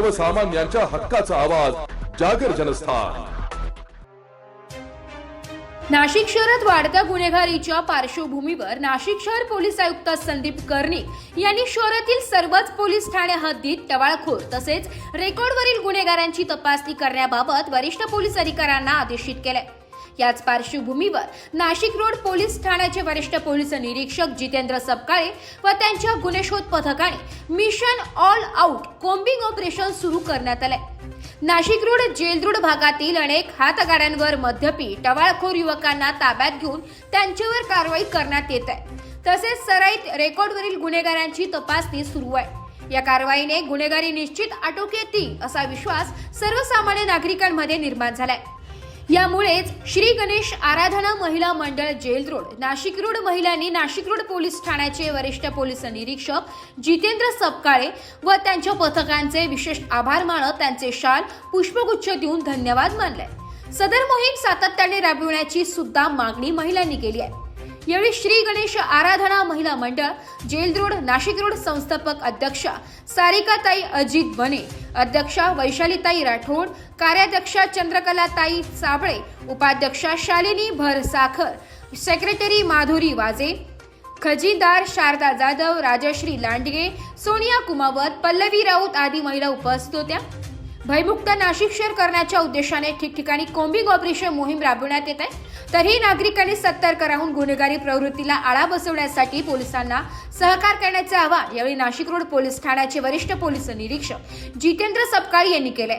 सर्वसामान्यांच्या हक्काचा आवाज जागर जनस्थान. नाशिक शहरात वाढत्या गुन्हेगारीच्या पार्श्वभूमीवर नाशिक शहर पोलीस आयुक्त संदीप कर्णिक यांनी शहरातील सर्वच पोलीस ठाणे हद्दीत टवाळखोर तसेच रेकॉर्डवरील गुन्हेगारांची तपासणी करण्याबाबत वरिष्ठ पोलीस अधिकाऱ्यांना आदेशित केले. याच पार्श्वभूमीवर नाशिक रोड पोलीस ठाण्याचे वरिष्ठ पोलीस निरीक्षक जितेंद्र सपकाळे व त्यांच्या गुन्हेशोध पथकाने mission all out combing operation सुरू करण्यात आले नाशिक रोड जेलरोड भागातील अनेक हातगाड्यांवर मद्यपी टवाळखोर युवकांना ताब्यात घेऊन त्यांच्यावर कारवाई करण्यात येत आहे. तसेच सराईत रेकॉर्डवरील गुन्हेगारांची तपासणी सुरू आहे. या कारवाईने गुन्हेगारी निश्चित आटोक्यात येतील असा विश्वास सर्वसामान्य नागरिकांमध्ये निर्माण झालाय. यामुळेच श्री गणेश आराधना महिला मंडळ जेल रोड नाशिक रोड महिलांनी नाशिक रोड पोलीस ठाण्याचे वरिष्ठ पोलीस निरीक्षक जितेंद्र सपकाळे व त्यांच्या पथकांचे विशेष आभार मानत त्यांचे शाल पुष्पगुच्छ देऊन धन्यवाद मानले. सदर मोहीम सातत्याने राबविण्याची सुद्धा मागणी महिलांनी केली आहे. यावेळी श्री गणेश आराधना महिला मंडळ जेल रोड नाशिक रोड संस्थापक अध्यक्षा सारिकाताई अजित बने अध्यक्षा वैशालीताई राठोड कार्याध्यक्षा चंद्रकलाताई साबळे उपाध्यक्षा शालिनी भरसाखर सेक्रेटरी माधुरी वाजे खजिनदार शारदा जाधव राजश्री लांडगे सोनिया कुमावत पल्लवी राऊत आदी महिला उपस्थित होत्या. भयमुक्त नाशिक शहर करण्याच्या उद्देशाने ठिकठिकाणी कोंबिंग ऑपरेशन मोहीम राबविण्यात येत आहे. तरीही नागरिकांनी सतर्क राहून गुन्हेगारी प्रवृत्तीला आळा बसवण्यासाठी पोलिसांना सहकार करण्याचे आवाहन यावेळी नाशिक रोड पोलीस ठाण्याचे वरिष्ठ पोलीस निरीक्षक जितेंद्र सपकाळ यांनी केले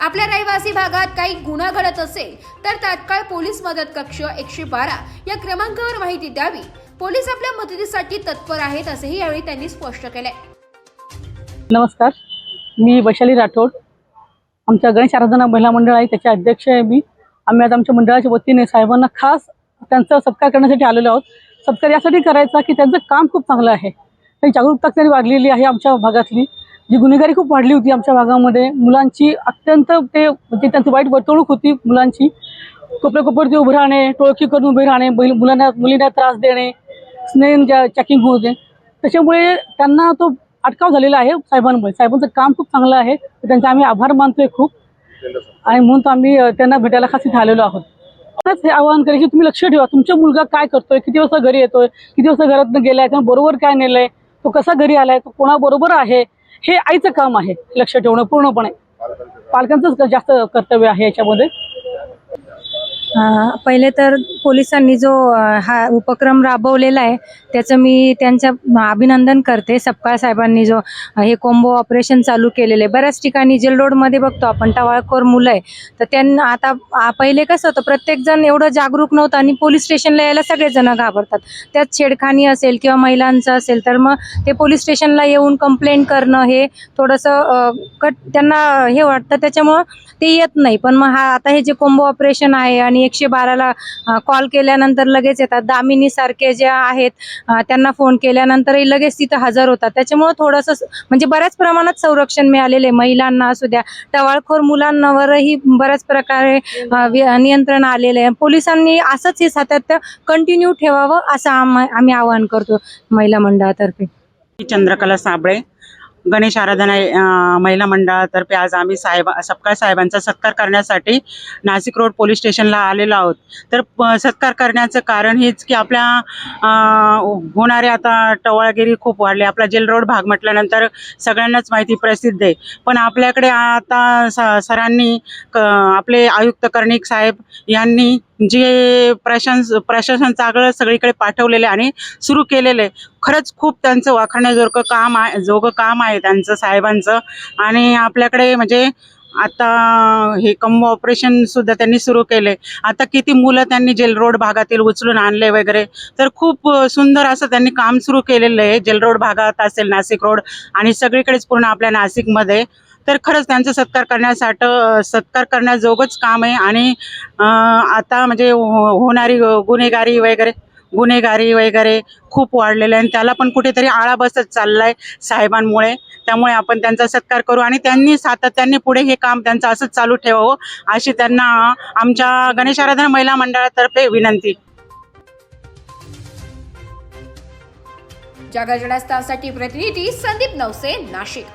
आपल्या रहिवासी भागात काही गुन्हा घडत असेल तर तात्काळ पोलीस मदत कक्ष एकशे बारा या क्रमांकावर माहिती द्यावी. पोलीस आपल्या मदतीसाठी तत्पर आहेत असेही यावेळी त्यांनी स्पष्ट केलंय. नमस्कार. मी वैशाली राठोड. आमच्या गणेश आराधना महिला मंडळ आहे त्याचे अध्यक्ष आहे मी. आम्ही आज आमच्या मंडळाच्या वतीने साहेबांना खास त्यांचा सत्कार करण्यासाठी आलेलो आहोत. सत्कार यासाठी करायचा की त्यांचं काम खूप चांगलं आहे. त्यांची जागरूकता त्यांनी वाढलेली आहे आमच्या भागातली. जी गुन्हेगारी खूप वाढली होती आमच्या भागामध्ये मुलांची अत्यंत ते म्हणजे त्यांची वाईट वर्तवणूक होती मुलांची. कपडे कोपरती उभे राहणे टोळकी करून उभे राहणे बैल मुलांना मुलींना त्रास देणे स्नेह ज्या चॅकिंग होते त्याच्यामुळे त्यांना तो अटकाव झालेला आहे साहेबांमुळे. साहेबांचं काम खूप चांगलं आहे. त्यांचे आम्ही आभार मानतोय खूप. आणि म्हणून तो आम्ही त्यांना भेटायला खास इथे आलेलो आहोत हे आवाहन करेल की तुम्ही लक्ष ठेवा. तुमचा मुलगा काय करतोय? किती वाजता घरी येतोय? किती वाजता घरातनं गेलाय? त्यानं बरोबर काय नेलंय? तो कसा घरी आलाय? तो कोणाबरोबर आहे? हे आईचं काम आहे लक्ष ठेवणं पूर्णपणे. पालकांचंच जास्त कर्तव्य आहे याच्यामध्ये. पहिले तर पोलिसांनी जो हा उपक्रम राबवलेला आहे त्याचं मी त्यांचं अभिनंदन करते. सपकाळ साहेबांनी जो हे कोंबो ऑपरेशन चालू केलेलं आहे. बऱ्याच ठिकाणी जेल रोडमध्ये बघतो आपण टवाळखोर मुलं आहे तर त्यांना आता पहिले कसं होतं प्रत्येकजण एवढं जागरूक नव्हतं आणि पोलीस स्टेशनला यायला सगळेजण घाबरतात. त्यात छेडखानी असेल किंवा महिलांचं असेल तर मग ते पोलीस स्टेशनला येऊन कंप्लेंट करणं हे थोडंसं कट त्यांना हे वाटतं. त्याच्यामुळं ते येत नाही. पण मग हा आता हे जे कोंबो ऑपरेशन आहे आणि एकशे बाराला कॉल केल्यानंतर लगेच येतात. दामिनी सारखे जे आहेत त्यांना फोन केल्यानंतरही लगेच तिथं हजर होतात. त्याच्यामुळं थोडंसं म्हणजे बऱ्याच प्रमाणात संरक्षण मिळालेले महिलांना असू द्या टवाळखोर मुलांवरही बऱ्याच प्रकारे नियंत्रण आलेलं आहे. पोलिसांनी असंच हे सातत्य कंटिन्यू ठेवावं असं आम आम्ही आवाहन करतो महिला मंडळातर्फे. चंद्रकला साबळे गणेश आराधना महिला मंडळातर्फे आज आम्ही साहेब सपकाळ साहेबांचा सत्कार करण्यासाठी नाशिक रोड पोलीस स्टेशनला आलेलो आहोत. तर प- सत्कार करण्याचं कारण हेच की आपल्या होणारे आता टवाळगिरी खूप वाढली. आपला जेल रोड भाग म्हटल्यानंतर सगळ्यांनाच माहिती प्रसिद्ध आहे. पण आपल्याकडे आता स सरांनी क आपले आयुक्त कर्णिक साहेब यांनी जे प्रशास प्रशासन चागळ सगळीकडे पाठवलेले आणि सुरू केलेले खरंच खूप त्यांचं वाखाणण्याजोगं काम आहे जोगं काम आहे त्यांचं साहेबांचं. आणि आपल्याकडे म्हणजे आता हे कंबो ऑपरेशन सुद्धा त्यांनी सुरू केले आता किती मुलं त्यांनी जेल रोड भागातील उचलून आणले वगैरे. तर खूप सुंदर असं त्यांनी काम सुरू केलेलं आहे. जेलरोड भागात असेल नाशिक रोड आणि सगळीकडेच पूर्ण आपल्या नाशिकमध्ये. तर खरंच त्यांचा सत्कार करण्यासाठी सत्कार करण्याजोगंच काम आहे. आणि आता म्हणजे हो- होणारी गुन्हेगारी वगैरे गुन्हेगारी वगैरे खूप वाढलेलं आहे आणि त्याला पण कुठेतरी आळा बसत चाललाय साहेबांमुळे. त्यामुळे आपण त्यांचा सत्कार करू आणि त्यांनी सातत्याने पुढे हे काम त्यांचं असंच चालू ठेवावं अशी त्यांना आमच्या गणेश आराधना महिला मंडळातर्फे विनंती. जागर प्रतिनिधी संदीप नवसे नाशिक.